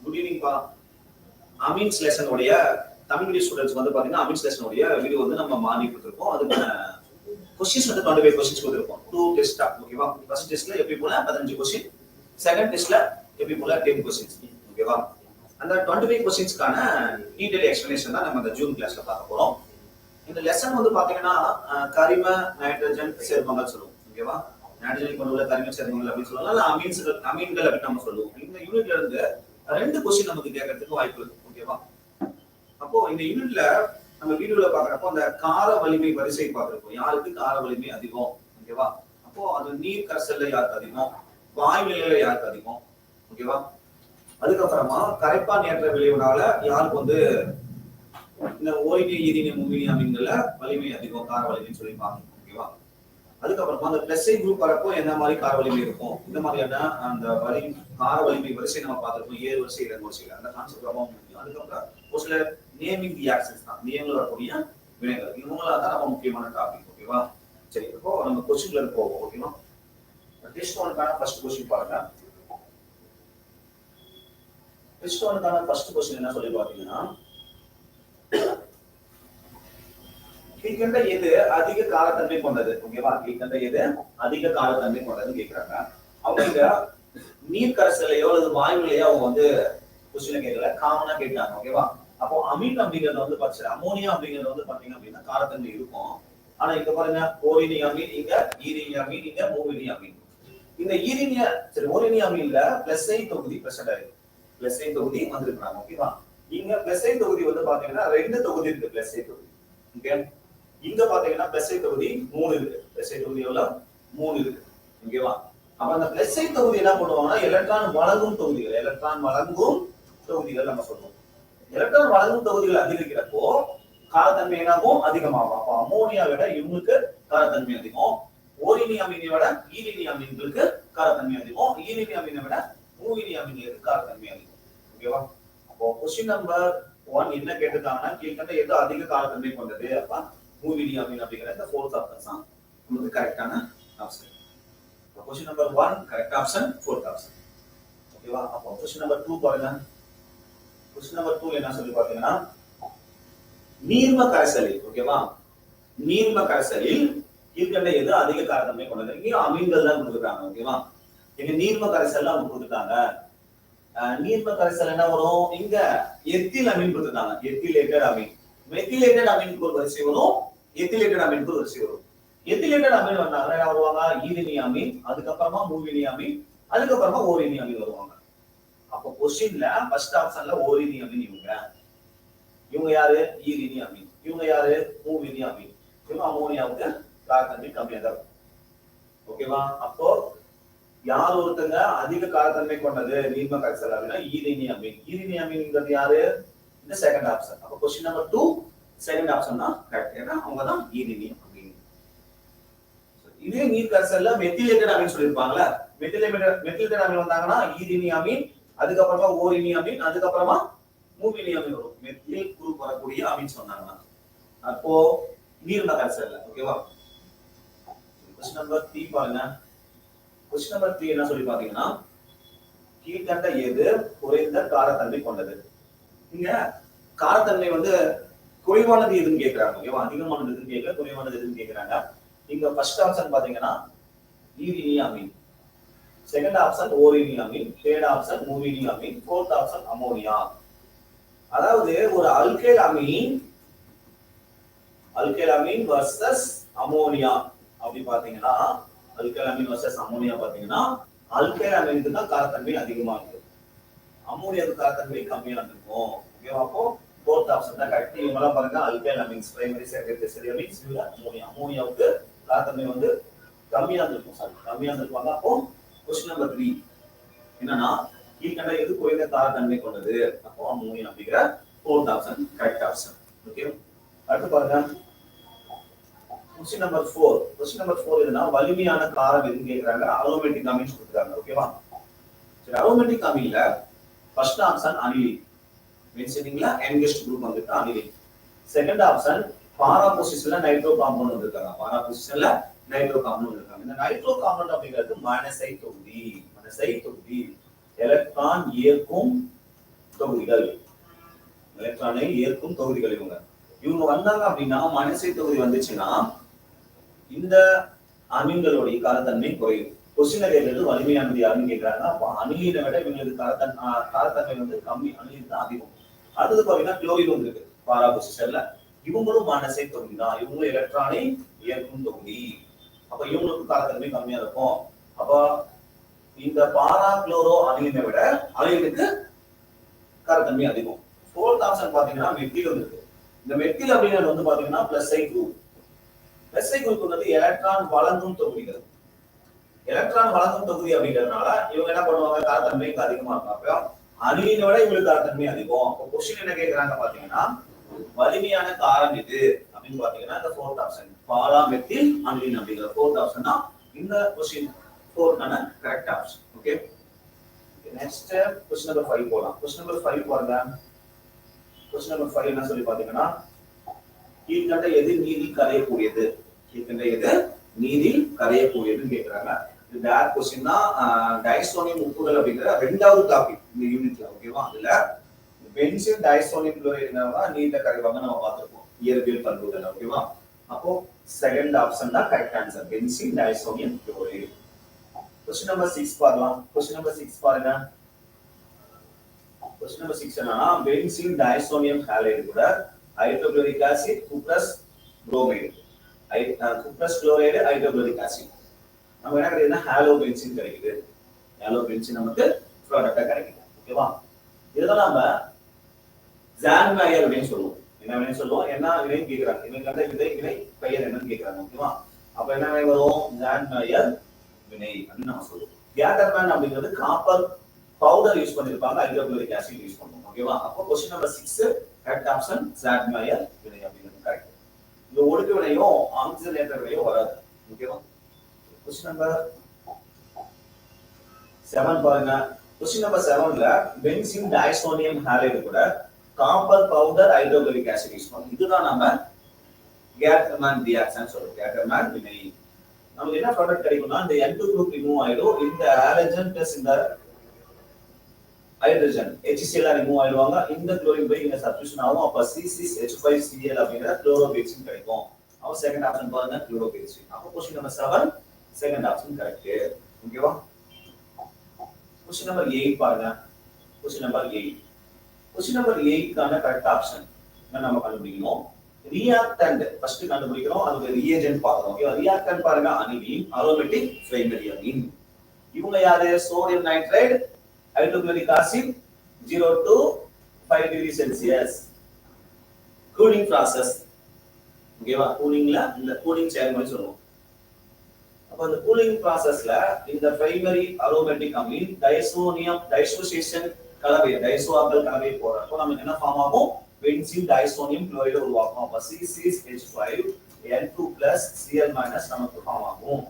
Good evening பா amines லெசனுடைய Tamil medium students வந்து பாத்தீங்கன்னா அமீன்ஸ் லெசனுடைய வீடியோ வந்து நம்ம மார்னிங் கொடுத்துருக்கோம். அதுக்கான கொஸ்டின்ஸ் வந்து டுவெண்ட்டி ஃபைவ் கொஸ்டின்ஸ் கொடுத்துருக்கோம் டூ டெஸ்டா ஓகேவா ஃபர்ஸ்ட் டெஸ்ட்ல எப்படி போல பதினஞ்சு கொஸ்டின் செகண்ட் டெஸ்ட்ல எப்படி போல டென் கொஸ்டின்ஸ் ஓகேவா அந்த டுவெண்ட்டி ஃபைவ் கொஸ்டின்ஸ்க்கான டீடைல் எக்ஸ்பிளனேஷன் தான் நம்ம அந்த ஜூன் கிளாஸ்ல பார்க்க போறோம். இந்த லெசன் வந்து பாத்தீங்கன்னா கரிம நைட்ரஜன் சேர்மங்கள் சொல்லுவோம் ஓகேவா நைட்ரஜன் கொண்டு உள்ள கரிம சேர்மங்கள் அப்படின்னு சொல்லலாம். இல்ல அமீன்ஸ் அமீன்கள் அப்படின்னு நம்ம சொல்லுவோம். இந்த யூனிட்ல இருந்து ரெண்டு கொஸ்டின் நமக்கு கேட்கறதுக்கு வாய்ப்பு இருக்கு ஓகேவா அப்போ இந்த யூனிட்ல நம்ம வீடியோல பாக்குறப்போ அந்த கார வலிமை வரிசை பார்த்திருப்போம். யாருக்கு கார வலிமை அதிகம் ஓகேவா அப்போ அது நீர் கரைசல்ல யாருக்கு அதிகம்? வாயு யாருக்கு அதிகம் ஓகேவா அதுக்கப்புறமா கரைப்பான் ஏற்ற விளைவுனால யாருக்கு வந்து இந்த ஓய்வு ஈரினிய மும்மினிய அப்படிங்கிற வலிமை அதிகம் கார வலிமைன்னு சொல்லி பார்க்கணும் ஓகேவா அதுக்கப்புறமா அந்த பிளஸ் குரூப் வரப்போ என்ன மாதிரி கார வலிமை இருக்கும்? இந்த மாதிரியான அந்த வலி கார வலிமை வரிசை நம்ம பார்த்துருக்கோம். ஏழு வரிசை இரண்டு வரிசையில் அந்த கான்செப்ட் ரொம்ப முக்கியம். அதுக்கப்புறம் ஒரு சில நேமிங் ரியாக்ஷன்ஸ் தான். நேமில் வரக்கூடிய வினைகள். இவங்களா தான் ரொம்ப முக்கியமான டாபிக் ஓகேவா சரி இப்போ நம்ம கொஸ்டின்ல போவோம் ஓகேவா டெஸ்ட் ஒனுக்கான ஃபர்ஸ்ட் கொஸ்டின் பாருங்க. டெஸ்ட் ஒனுக்கான ஃபர்ஸ்ட் கொஸ்டின் என்ன சொல்லி பாத்தீங்கன்னா கீழ்கண்ட எது? அதிக காலத்தன்மை கொண்டது. ஓகேவா கீழ்கண்ட எது? அதிக காலத்தன்மை கொண்டதுன்னு கேக்குறாங்க. அவங்க நீர் கரைசலையோ அல்லது வாயுலையோ அவங்க வந்து கொஸ்டின் கேட்கல காமனா கேட்டாங்க. ஓகேவா அப்போ அமீன் அப்படிங்கறது வந்து பாத்தீங்கன்னா அமோனியா அப்படிங்கறது வந்து பாத்தீங்க அப்படின்னா காரத்தன்மை இருக்கும். ஆனா இங்க பாருங்க ஓரினி அமீன் இங்க ஈரினி அமீன் இங்க மூவினி அமீன். இந்த ஈரினிய சரி ஓரினி அமீன்ல பிளஸ் ஐ தொகுதி பிரசன்ட் ஆயிருக்கு. பிளஸ் ஐ தொகுதி வந்திருக்கிறாங்க. ஓகேவா இங்க பிளஸ் ஐ தொகுதி வந்து பாத்தீங்கன்னா ரெண்டு தொகுதி இருக்கு பிளஸ் ஐ தொகுதி. ஓகே இங்க பாத்தீங்கன்னா பிளஸ் தொகுதி மூணு இருக்கு. பிளஸ் தொகுதி எவ்வளவு? மூணு இருக்கு. ஓகேவா அப்ப அந்த பிளஸ் ஐ தொகுதி என்ன பண்ணுவாங்கன்னா எலக்ட்ரான் வழங்கும் தொகுதிகள் எலக்ட்ரான் வழங்கும் தொகுதிகள் நம்ம சொல்லுவோம். எலக்ட்ரான் வழங்கும் தொகுதிகள் அதிகரிக்கிறப்போ காரத்தன்மை என்னாகும்? அதிகமாகும். அப்போ அமோனியா விட இவங்களுக்கு காரத்தன்மை அதிகம். ஓரினி அமீனை விட ஈரினி அமீன்களுக்கு காரத்தன்மை அதிகம். ஈரினி அமீனை விட மூவினி அமீன்களுக்கு காரத்தன்மை அதிகம். ஓகேவா அப்போ கொஸ்டின் நம்பர் ஒன் என்ன கேட்டிருக்காங்கன்னா கீழ்கண்ட எது அதிக காலத்தன்மை கொண்டது? அப்ப மூவிடி அமீன் அப்படிங்கிற இந்த ஃபோர்த் ஆப்ஷன் தான் நமக்கு கரெக்டான option question number one correct option fourth option ஓகேவா அப்போ கொஸ்டின் நம்பர் டூ பாருங்க. கொஸ்டின் நம்பர் டூ என்ன சொல்லி பாத்தீங்கன்னா நீர்ம கரைசலில் ஓகேவா நீர்ம கரைசலில் கீழ்கண்ட எது அதிக காரத்தன்மை கொண்டது? இங்கேயும் அமீன்கள் தான் கொடுக்குறாங்க ஓகேவா இங்க நீர்ம கரைசல் அவங்க கொடுத்துட்டாங்க நீர்ம கரைசல் என்ன வரும்? இங்க எத்தில் அமீன் கொடுத்துருக்காங்க. எத்திலேட்டட் அமீன். மெத்திலேட்டட் அமீன் ஒரு வரிசை வரும் எத்திலேட்டட் அமீனுக்கு ஒரு வரிசை வரும். எத்திலேட்டட் அமீன் வந்தாங்கன்னா என்ன வருவாங்க ஈரினி அமீன் அதுக்கப்புறமா மூவினி அமீன் அதுக்கப்புறமா ஓரினி அமீன் வருவாங்க. அப்போ கொஸ்டின்ல ஃபர்ஸ்ட் ஆப்ஷன்ல ஓரினி அமீன் இவங்க. இவங்க யாரு? ஈரினி அமீன் இவங்க யாரு? மூவினி அமீன் இவங்க அமோனியாவுக்கு காரத்தன்மை கம்மியாக தான் இருக்கும். ஓகேவா அப்போ யார் ஒருத்தங்க அதிக காரத்தன்மை கொண்டது? நீர்ம கரைசல் அப்படின்னா ஈரினி அமீன் ஈரினி அமீன்ங்கிறது யாரு? இந்த செகண்ட் ஆப்ஷன் அப்போ question number two second option தான் கரெக்ட் ஏன்னா அவங்க தான் ஈரினி அப்படின்னு. இதே நீர் கரைசல்ல மெத்திலேட்டட் அமீன் சொல்லியிருப்பாங்கல்ல? மெத்திலேட்டட் மெத்திலேட்டட் அமீன் வந்தாங்கன்னா ஈரினி அமீன் அதுக்கப்புறமா ஓரினி அமீன் அதுக்கப்புறமா மூவினி அமீன் வரும். மெத்தில் குரூப் வரக்கூடிய அமீன் சொன்னாங்கன்னா அப்போ நீர்ம கரைசல்ல ஓகேவா கொஸ்டின் நம்பர் த்ரீ பாருங்க. கொஸ்டின் நம்பர் த்ரீ என்ன சொல்லி பாத்தீங்கன்னா கீழ்கண்ட எது குறைந்த காரத்தன்மை கொண்டது? இங்க காரத்தன்மை வந்து குறைவானது எதுன்னு கேட்கிறாங்க ஓகேவா? அதிகமானது எதுன்னு கேட்கல குறைவானது எதுன்னு கேட்கிறாங்க இங்க ஃபர்ஸ்ட் ஆப்ஷன் பாத்தீங்கன்னா ஈரினி அமீன் செகண்ட் ஆப்ஷன் ஓரினி அமீன் தேர்ட் ஆப்ஷன் மூவினி அமீன் ஃபோர்த் ஆப்ஷன் அமோனியா. அதாவது ஒரு alkyl amine alkyl amine versus ammonia. அப்படி பாத்தீங்கன்னா அல்கைல் அமீன் வர்சஸ் அமோனியா பாத்தீங்கன்னா அல்கைல் அமீனுக்கு தான் காரத்தன்மை அதிகமா இருக்கு. அமோனியாவுக்கு காரத்தன்மை கம்மியா இருக்கும் ஓகேவா அப்போ ஃபோர்த் ஆப்ஷன் தான் கரெக்ட் இவங்கெல்லாம் பாருங்க alkyl amines primary secondary tertiary amines இவங்க அமோனியா. அமோனியாவுக்கு காரத்தன்மை வந்து கம்மியா இருக்கும் சாரி கம்மியா இருந்திருப்பாங்க அப்போ கொஸ்டின் நம்பர் த்ரீ என்னன்னா கீழ்கண்ட எது குறைந்த தாரத்தன்மை கொண்டது? அப்போ அமோனியா அப்படிங்கிற fourth option correct option okay அடுத்து பாருங்க. Question number four question number four எதுனா வலிமையான காரம் எதுன்னு கேட்கிறாங்க அரோமேட்டிக் அமீன்ஸ் கொடுக்குறாங்க ஓகேவா சரி அரோமேட்டிக் அமீன்ல ஃபர்ஸ்ட் ஆப்ஷன் அனிலிங் மென்ஷனிங்ல என்கெஸ்ட் குரூப் வந்துட்டு அனிலிங் செகண்ட் ஆப்ஷன் பாரா பொசிஷன்ல நைட்ரோ காம்பவுண்ட் வந்திருக்காங்க. பாரா பொசிஷன்ல நைட்ரோ காம்பவுண்ட் இருக்காங்க இந்த நைட்ரோ காம்பவுண்ட் அப்படிங்கிறது மனசை தொகுதி. மனசை தொகுதி. எலக்ட்ரான் ஏற்கும் தொகுதிகள். எலக்ட்ரானை ஏற்கும் தொகுதிகள் இவங்க. இவங்க வந்தாங்க அப்படின்னா மனசை தொகுதி வந்துச்சுன்னா இந்த அமீன்களுடைய காலத்தன்மை குறையும். கொஸ்டின் கேட்கறது வலிமையானது யாருன்னு கேட்கிறாங்கன்னா அப்போ அணிலினை விட இவங்களுக்கு தரத்தன் தரத்தன்மை காரத்தன்மை வந்து கம்மி அணிலின் தான் அதிகம். அடுத்தது பாத்தீங்கன்னா குளோரின் இருக்கு பாரா பொசிஷன்ல இவங்களும் மனசை தொகுதி தான் இவங்களும் எலக்ட்ரானை ஏற்கும் தொகுதி அப்ப இவங்களுக்கு காரத்தன்மை கம்மியா இருக்கும். அப்போ இந்த பாரா குளோரோ அணிலினை விட அணிலுக்கு காரத்தன்மை அதிகம். ஃபோர்த் ஆப்ஷன் பாத்தீங்கன்னா மெத்தில் இருக்கு இந்த மெத்தில் அப்படிங்கிறது வந்து பாத்தீங்கன்னா plus I group plus I group வந்து எலக்ட்ரான் வழங்கும் தொகுதிகள். எலக்ட்ரான் வழங்கும் தொகுதி அப்படிங்கிறதுனால இவங்க என்ன பண்ணுவாங்க? தரத்தன்மை அதிகமா இருக்கும். அப்ப விட இவங்களுக்கு தரத்தன்மை அதிகம். அப்போ கொஸ்டின் என்ன கேக்குறாங்க பாத்தீங்கன்னா வலிமையான காரம் இது அப்படின்னு பாத்தீங்கன்னா இந்த fourth option para methyl aniline அப்படிங்கிற ஃபோர்த் ஆப்ஷன் தான் இந்த question ஃபோர்த்தான correct option okay next question number five போலாம். கொஸ்டின் நம்பர் ஃபைவ் பாருங்க. கொஸ்டின் நம்பர் ஃபைவ் என்ன சொல்லி பாத்தீங்கன்னா கீழ்கண்ட எது நீதி கரையக்கூடியது. கீழ்கண்ட எது நீதி கரையக்கூடியதுன்னு கேக்குறாங்க. இந்த டேர் கொஸ்டின் தான் டைசோனியம் உப்புகள் அப்படிங்கிற ரெண்டாவது டாபிக் இந்த யூனிட்ல ஓகேவா அதுல பென்சில் டைசோனியம் குளோரைடு தான் நீண்ட கரைவாங்க நம்ம பார்த்திருப்போம். இயற்பியல் பண்புகள் ஓகேவா அப்போ செகண்ட் ஆப்ஷன் தான் correct answer benzene diazonium chloride question number six பார்க்கலாம். கொஸ்டின் நம்பர் சிக்ஸ் பாருங்க. கொஸ்டின் நம்பர் சிக்ஸ் என்னன்னா பென்சில் டைசோனியம் ஹாலைடு கூட hydrochloric acid cuprous bromide cuprous chloride hydrochloric acid நம்ம என்ன கிடைக்குதுன்னா ஹாலோ பென்சின் கிடைக்குது. ஹாலோ பென்சின் நமக்கு ப்ராடக்டா கிடைக்குது. ஓகேவா இதெல்லாம் நம்ம ஜான் மேயர் அப்படின்னு சொல்லுவோம். என்ன வேணும் சொல்லுவோம்? என்ன வினைன்னு கேட்கிறாங்க இவங்க வந்து விதை வினை பெயர் என்னன்னு கேட்கிறாங்க ஓகேவா அப்ப என்ன வினை வரும்? ஜான் மேயர் வினை அப்படின்னு நம்ம சொல்லுவோம். கேட்டர்மேன் அப்படிங்கிறது காப்பர் பவுடர் யூஸ் பண்ணிருப்பாங்க. ஹைட்ரோகுளோரிக் ஆசிட் யூஸ் பண்ணுவோம் ஓகேவா அப்போ question number six correct option Sandmeyer வினை அப்படிங்கிறது கரெக்ட் இந்த ஒடுக்கு வினையும் ஆக்சிஜனேட்டர் வினையும் வராது ஓகேவா கொஸ்டின் நம்பர் செவன் பாருங்க. கொஸ்டின் நம்பர் செவன்ல பென்சின் டைசோனியம் ஹாலைடு கூட copper powder hydrochloric acid use பண்ணும். இதுதான் நம்ம கேட்டர்மேன் ரியாக்ஷன் சொல்றோம். கேட்டர்மேன் வினை. நமக்கு என்ன ப்ராடக்ட் கிடைக்கும்னா இந்த N2 குரூப் ரிமூவ் ஆயிடும். இந்த ஹாலஜன் பிளஸ் இந்த ஹைட்ரஜன் HCl ரிமூவ் ஆயிடுவாங்க. இந்த குளோரின் போய் இங்க சப்ஸ்டியூஷன் ஆகும். அப்ப C6H5Cl அப்படிங்கிற குளோரோபென்சின் கிடைக்கும். அப்ப செகண்ட் ஆப்ஷன் பாருங்க குளோரோபென்சின் அப்ப question number seven second option correct ஓகேவா கொஸ்டின் நம்பர் எயிட் பாருங்க. Question number eight question number எயிட்கான correct option நம்ம கண்டுபிடிக்கணும்? ரியாக்டன்ட் ஃபர்ஸ்ட் கண்டுபிடிக்கிறோம் அதுக்கு ரியேஜென்ட் பார்க்கணும். ஓகேவா ரியாக்டன்ட் பாருங்க. அனிலீன் அரோமேட்டிக் பிரைமரி அமீன் இவங்க யாரு? Sodium nitrite hydrochloric acid zero to five degree Celsius cooling process ஓகேவா கூலிங்ல இந்த கூலிங் செயல்முறை சொல்லுவோம். அப்ப அந்த கூலிங் ப்ராசஸ்ல இந்த primary aromatic amine diazonium dissociation கலவை டைசோஆக்கள் கலவை போறப்போ நமக்கு என்ன ஃபார்ம் ஆகும்? பென்சில் டைசோனியம் குளோரைடு உருவாக்கும். அப்ப C6H5 N2 Cl நமக்கு ஃபார்ம் ஆகும்.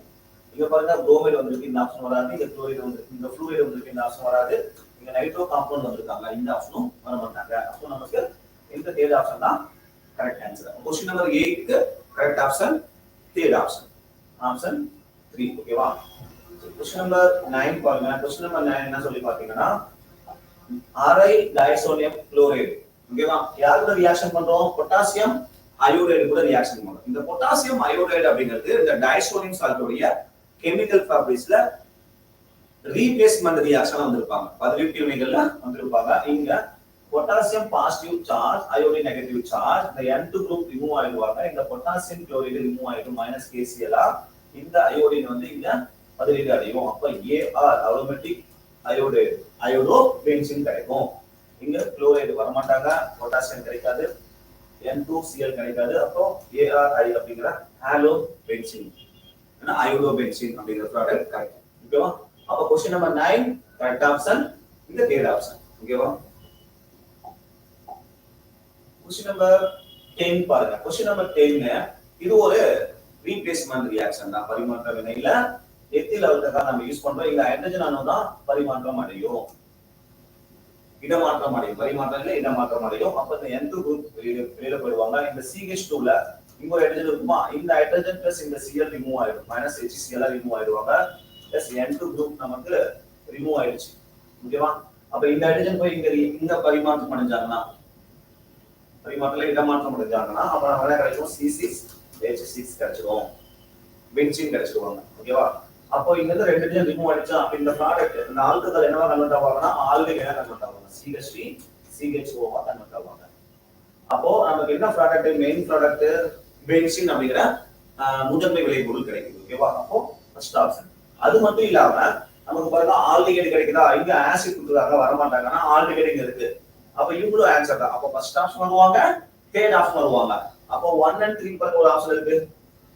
இங்க பாருங்க புரோமைடு வந்திருக்கு இந்த ஆப்ஷன் வராது. இந்த குளோரைடு வந்திருக்கு இந்த ஃப்ளூரைடு வந்திருக்கு இந்த ஆப்ஷன் வராது. இங்க நைட்ரோ காம்பவுண்ட் வந்திருக்காங்க இந்த ஆப்ஷனும் வர மாட்டாங்க. அப்போ நமக்கு இந்த தேர்ட் ஆப்ஷன் தான் correct answer question number எயிட்க்கு correct option third option option three ஓகேவா கொஸ்டின் நம்பர் நைன் பாருங்க. கொஸ்டின் நம்பர் நைன் என்ன சொல்லி பாத்தீங்கன்னா அரை டைசோனியம் குளோரைடு ஓகேவா யார் கூட ரியாக்ஷன் பண்றோம்? பொட்டாசியம் அயோடைடு கூட ரியாக்ஷன் பண்றோம். இந்த பொட்டாசியம் அயோடைடு அப்படிங்கிறது இந்த டைசோனியம் சால்ட்டுடைய கெமிக்கல் ப்ராப்பர்ட்டிஸ்ல ரீப்ளேஸ்மெண்ட் ரியாக்ஷன் வந்திருப்பாங்க பதினெட்டு வினைகள்ல வந்திருப்பாங்க. இங்க potassium positive charge iodine negative charge இந்த N2 குரூப் ரிமூவ் ஆயிடுவாங்க இந்த பொட்டாசியம் குளோரைடு ரிமூவ் ஆயிடும் மைனஸ் கேசிஎலா இந்த அயோடின் வந்து இங்க பதிலீடு அடையும் அப்ப AR aromatic iodo iodo benzene கிடைக்கும். இங்க குளோரைடு வரமாட்டாங்க பொட்டாசியம் கிடைக்காது என் டூ சிஎல் கிடைக்காது. அப்போ ஐ அப்படிங்கிற ஹாலோ பென்சின் அயோடோ பென்சின் அப்படிங்கிற ப்ராடக்ட் கிடைக்கும் ஓகேவா அப்ப question number nine correct option இந்த தேர்ட் ஆப்ஷன் ஓகேவா கொஸ்டின் நம்பர் டென் பாருங்க. கொஸ்டின் நம்பர் டென் இது ஒரு ரீப்ளேஸ்மெண்ட் ரியாக்ஷன் தான் பரிமாற்ற வினையில எத்தில் அழுத்தக்காக நம்ம யூஸ் பண்றோம்? இல்ல ஹைட்ரஜன் அணு தான் பரிமாற்றம் அடையும். இடமாற்றம் அடையும். பரிமாற்றம்ல இடமாற்றம் அடையும். அப்ப இந்த எந்த குரூப் வெளியில போயிடுவாங்க இந்த சிஹெச் டூல இங்க ஒரு ஹைட்ரஜன் இருக்குமா? இந்த ஹைட்ரஜன் பிளஸ் இந்த சிஎல் ரிமூவ் ஆயிடும். மைனஸ் HCl ரிமூவ் ஆயிடுவாங்க. பிளஸ் N2 குரூப் நமக்கு ரிமூவ் ஆயிடுச்சு. ஓகேவா அப்ப இந்த ஹைட்ரஜன் போய் இங்க இங்க பரிமாற்றம் அடைஞ்சாங்கன்னா பரிமாற்றல இடமாற்றம் அடைஞ்சாங்கன்னா அப்ப நம்ம என்ன கிடைக்கும்? சி சிக்ஸ் ஹெச் சிக்ஸ் கிடைச்சிரும். பென்சின் கிடச்சிருவாங்க. ஓகேவா அப்போ இங்க இருந்து ரெண்டு பேரும் ரிமூவ் ஆயிடுச்சா அப்ப இந்த ப்ராடக்ட் இந்த ஆல்கஹால் என்னவா கன்வெர்ட் ஆவாங்கன்னா ஆல்கஹால் என்ன கன்வெர்ட் ஆவாங்க? சிஹெச்டி சிஹெச்ஓவா கன்வெர்ட் ஆவாங்க. அப்போ நமக்கு என்ன ப்ராடக்ட் மெயின் ப்ராடக்ட் பென்சின் அப்படிங்கிற ஆஹ், முதன்மை விளைபொருள் கிடைக்குது. ஓகேவா அப்போ ஃபர்ஸ்ட் ஆப்ஷன் அது மட்டும் இல்லாம நமக்கு பாருங்க ஆல்டிகேட் கிடைக்குதா? இங்க ஆசிட் கொடுக்குறாங்க வரமாட்டாங்கன்னா ஆல்டிகேட் இங்க இருக்கு. அப்ப இவ்வளவு ஆன்சர் தான். அப்போ ஃபர்ஸ்ட் ஆப்ஷன் வருவாங்க தேர்ட் ஆப்ஷன் வருவாங்க. அப்போ ஒன் அண்ட் த்ரீ பாருங்க ஒரு ஆப்ஷன் இருக்கு.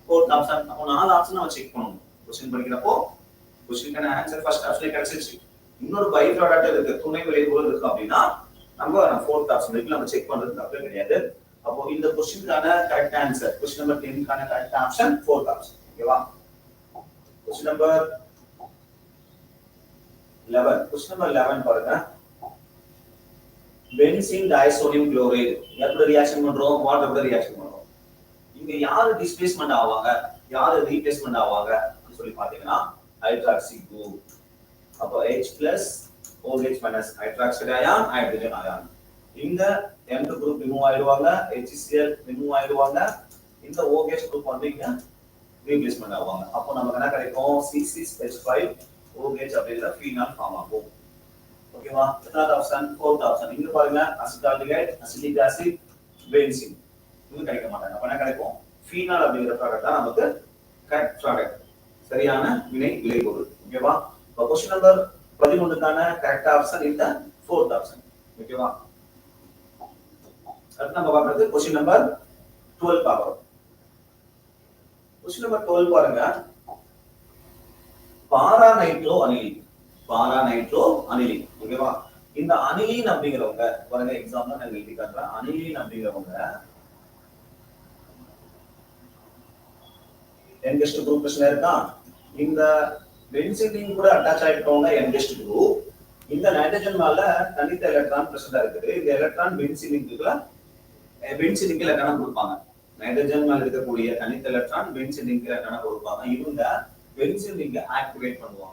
ஃபோர்த் ஆப்ஷன் அப்போ நாலு ஆப்ஷன் நம்ம செக் பண்ணணும். கொஸ்டின் படிக்கிறப்போ கொஸ்டினுக்கான ஆன்சர் ஃபர்ஸ்ட் ஆப்ஷன் கிடைச்சிருச்சு. இன்னொரு பை ப்ராடக்ட் இருக்கு. துணை விளைவுகள் இருக்கு அப்படின்னா நம்ம ஃபோர்த் ஆப்ஷன் இருக்கு நம்ம செக் பண்றது தப்பு கிடையாது. அப்போ இந்த கொஸ்டினுக்கான கரெக்ட் ஆன்சர் கொஸ்டின் நம்பர் டென்னுக்கான கரெக்ட் ஆப்ஷன் ஃபோர்த் ஆப்ஷன் ஓகேவா question number eleven question number eleven பாருங்க. பென்சின் டைசோடியம் குளோரைடு எப்படி ரியாக்ஷன் பண்றோம் வாட்டர் எப்படி ரியாக்ஷன் பண்றோம். இங்க யாரு டிஸ்பிளேஸ்மெண்ட் ஆவாங்க? யாரு ரீப்ளேஸ்மெண்ட் ஆவாங்க? அப்படின்னு சொல்லி பாத்தீங்கன்னா ஹைட்ராக்சி குரூப் அப்போ H plus OH minus hydroxide ion hydrogen ion இந்த M2 குரூப் ரிமூவ் ஆயிடுவாங்க HCl ரிமூவ் ஆயிடுவாங்க. இந்த OH குரூப் வந்து இங்க ரீப்ளேஸ்மெண்ட் ஆவாங்க. அப்போ நமக்கு என்ன கிடைக்கும்? C6H5 OH அப்படிங்கிற ஃபீனால் ஃபார்ம் ஆகும். ஓகேவா தேர்ட் ஆப்ஷன் ஃபோர்த் ஆப்ஷன் இங்க பாருங்க அசிட்டால்டிகைட் அசிட்டிக் ஆசிட் பென்சின் இது கிடைக்க மாட்டாங்க. அப்ப என்ன கிடைக்கும்? ஃபீனால் அப்படிங்கிற ப்ராடக்ட் தான் நமக்கு கரெக்ட் ப்ராடக்ட் சரியான வினை விளைபொருள். ஓகேவா இப்போ கொஸ்டின் நம்பர் பதிமூணுக்கான கரெக்ட் ஆப்ஷன் இந்த ஃபோர்த் ஆப்ஷன் ஓகேவா அடுத்து நம்ம பார்க்கறது கொஸ்டின் நம்பர் டுவெல் பார்க்கறோம். கொஸ்டின் நம்பர் டுவெல் பாருங்க. Para nitro anil para nitro aniline ஓகேவா? இந்த அனிலின் அப்படிங்கிறவங்க பாருங்க எக்ஸாம்பிள் நான் எழுதி காட்டுறேன். அனிலின் அப்படிங்கிறவங்க யங்கஸ்ட் குரூப் பிரச்சனை இருக்கா? இந்த பென்சிலின் கூட அட்டாச் ஆயிருக்கவங்க யங்கஸ்ட் குரூப் இந்த நைட்ரஜன் மேல தனித்த எலக்ட்ரான் பிரசண்டா இருக்குது. இந்த எலக்ட்ரான் பென்சிலின்குள்ள பென்சிலின்க்கு இலக்கணம் கொடுப்பாங்க. நைட்ரஜன் மேல இருக்கக்கூடிய தனித்த எலக்ட்ரான் பென்சிலின்க்கு இலக்கணம் கொடுப்பாங்க. இவங்க பென்சிலிங்க ஆக்டிவேட் பண்ணுவாங்க.